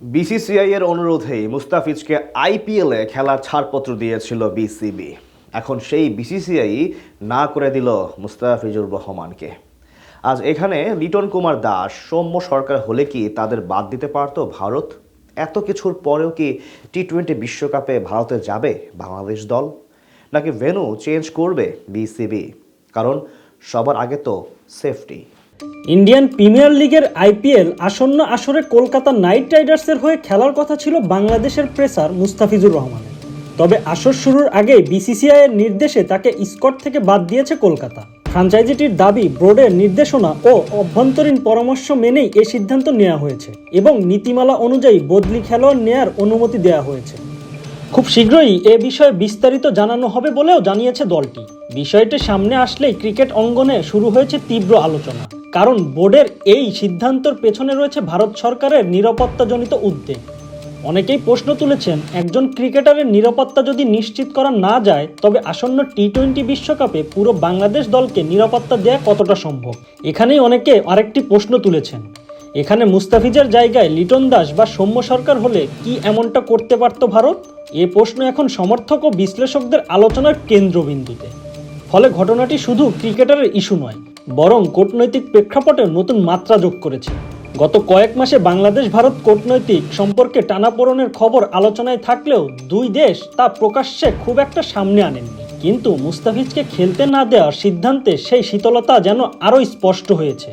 BCCI এর অনুরোধেই মুস্তাফিজকে আইপিএলে খেলার ছাড়পত্র দিয়েছিল বিসিবি এখন সেই বিসিসিআই না করে দিল মুস্তাফিজুর রহমানকে। আজ এখানে লিটন কুমার দাস, সৌম্য সরকার হলে কি তাদের বাদ দিতে পারতো ভারত? এত কিছুর পরেও কি টি টোয়েন্টি বিশ্বকাপে ভারতে যাবে বাংলাদেশ দল? নাকি ভেনু চেঞ্জ করবে বিসিবি কারণ সবার আগে তো সেফটি। ইন্ডিয়ান প্রিমিয়ার লিগের আইপিএল আসন্ন আসরে কলকাতা নাইট রাইডার্সের হয়ে খেলার কথা ছিল বাংলাদেশের প্রেসার মুস্তাফিজুর রহমানের তবে আসর শুরুর আগে বিসিসিআই এর নির্দেশে তাকে স্কট থেকে বাদ দিয়েছে কলকাতা। ফ্রাঞ্চাইজিটির দাবি, বোর্ডের নির্দেশনা ও অভ্যন্তরীণ পরামর্শ মেনেই এ সিদ্ধান্ত নেওয়া হয়েছে এবং নীতিমালা অনুযায়ী বদলি খেলোয়াড় নেয়ার অনুমতি দেওয়া হয়েছে। খুব শীঘ্রই এ বিষয়ে বিস্তারিত জানানো হবে বলেও জানিয়েছে দলটি। বিষয়টি সামনে আসলেই ক্রিকেট অঙ্গনে শুরু হয়েছে তীব্র আলোচনা। কারণ বোর্ডের এই সিদ্ধান্তর পেছনে রয়েছে ভারত সরকারের নিরাপত্তাজনিত উদ্বেগ। অনেকেই প্রশ্ন তুলেছেন, একজন ক্রিকেটারের নিরাপত্তা যদি নিশ্চিত করা না যায়, তবে আসন্ন টি টোয়েন্টি বিশ্বকাপে পুরো বাংলাদেশ দলকে নিরাপত্তা দেয়া কতটা সম্ভব? এখানেই অনেকে আরেকটি প্রশ্ন তুলেছেন। এখানে মুস্তাফিজের জায়গায় লিটন দাস বা সৌম্য সরকার হলে কি এমনটা করতে পারত ভারত? এ প্রশ্ন এখন সমর্থক ও বিশ্লেষকদের আলোচনার কেন্দ্রবিন্দুতে। ফলে ঘটনাটি শুধু ক্রিকেটারের ইস্যু নয়, বরং কূটনৈতিক প্রেক্ষাপটে নতুন মাত্রা যোগ করেছে। গত কয়েক মাসে বাংলাদেশ ভারত কূটনৈতিক সম্পর্কে টানাপোড়েনের খবর আলোচনায় থাকলেও দুই দেশ তা প্রকাশ্যে খুব একটা সামনে আনেননি। কিন্তু মুস্তাফিজকে খেলতে না দেওয়ার সিদ্ধান্তে সেই শীতলতা যেন আরও স্পষ্ট হয়েছে।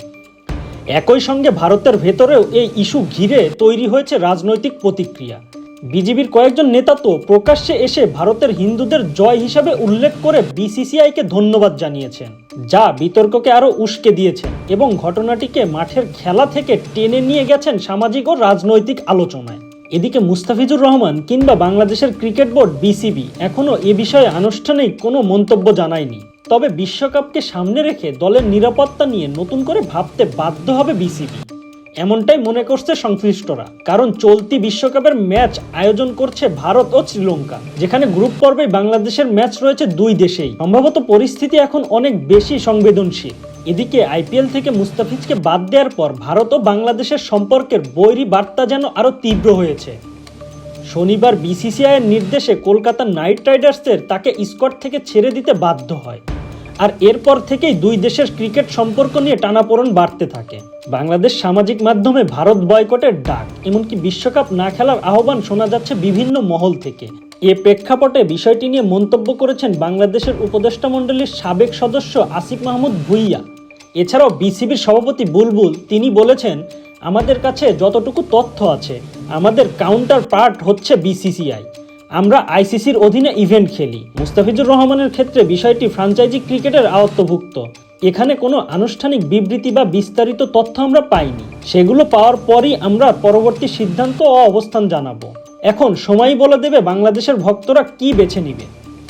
একই সঙ্গে ভারতের ভেতরেও এই ইস্যু ঘিরে তৈরি হয়েছে রাজনৈতিক প্রতিক্রিয়া। বিজেপির কয়েকজন নেতা তো প্রকাশ্যে এসে ভারতের হিন্দুদের জয় হিসাবে উল্লেখ করে বিসিসিআইকে ধন্যবাদ জানিয়েছেন, যা বিতর্ককে আরও উস্কে দিয়েছেন এবং ঘটনাটিকে মাঠের খেলা থেকে টেনে নিয়ে গেছেন সামাজিক ও রাজনৈতিক আলোচনায়। এদিকে মুস্তাফিজুর রহমান কিংবা বাংলাদেশের ক্রিকেট বোর্ড বিসিবি এখনও এ বিষয়ে আনুষ্ঠানিক কোনো মন্তব্য জানায়নি। তবে বিশ্বকাপকে সামনে রেখে দলের নিরাপত্তা নিয়ে নতুন করে ভাবতে বাধ্য হবে বিসিবি। এমনটাই মনে করছে সংশ্লিষ্টরা, কারণ চলতি বিশ্বকাপের ম্যাচ আয়োজন করছে ভারত ও শ্রীলঙ্কা, যেখানে গ্রুপ পর্বে বাংলাদেশের ম্যাচ রয়েছে দুই দেশেই। সম্ভবত পরিস্থিতি এখন অনেক বেশি সংবেদনশীল। এদিকে আইপিএল থেকে মুস্তাফিজকে বাদ দেওয়ার পর ভারত ও বাংলাদেশের সম্পর্কের বৈরী বার্তা যেন আরও তীব্র হয়েছে। শনিবার বিসিসিআইয়ের নির্দেশে কলকাতা নাইট রাইডার্সের তাকে স্কট থেকে ছেড়ে দিতে বাধ্য হয়। আর এরপর থেকেই দুই দেশের ক্রিকেট সম্পর্ক নিয়ে টানাপোড়ন বাড়তে থাকে। বাংলাদেশ সামাজিক মাধ্যমে ভারত বয়কটের ডাক, এমনকি বিশ্বকাপ না খেলার আহ্বান শোনা যাচ্ছে বিভিন্ন মহল থেকে। এ প্রেক্ষাপটে বিষয়টি নিয়ে মন্তব্য করেছেন বাংলাদেশের উপদেষ্টা মণ্ডলীর সাবেক সদস্য আসিফ মাহমুদ ভুইয়া। এছাড়াও বিসিবির সভাপতি বুলবুল, তিনি বলেছেন, আমাদের কাছে যতটুকু তথ্য আছে, আমাদের কাউন্টার পার্ট হচ্ছে বিসিসিআই। আমরা আইসিসির অধীনে ইভেন্ট খেলি। মুস্তাফিজুর রহমানের ক্ষেত্রে বিষয়টি ফ্রাঞ্চাইজি ক্রিকেটের আওত্তভুক্ত এখানে কোনো আনুষ্ঠানিক বিবৃতি বা বিস্তারিত তথ্য আমরা পাইনি। সেগুলো পাওয়ার পরই আমরা পরবর্তী সিদ্ধান্ত ও অবস্থান জানাব। এখন সময় বলে দেবে বাংলাদেশের ভক্তরা কি বেছে নিবে।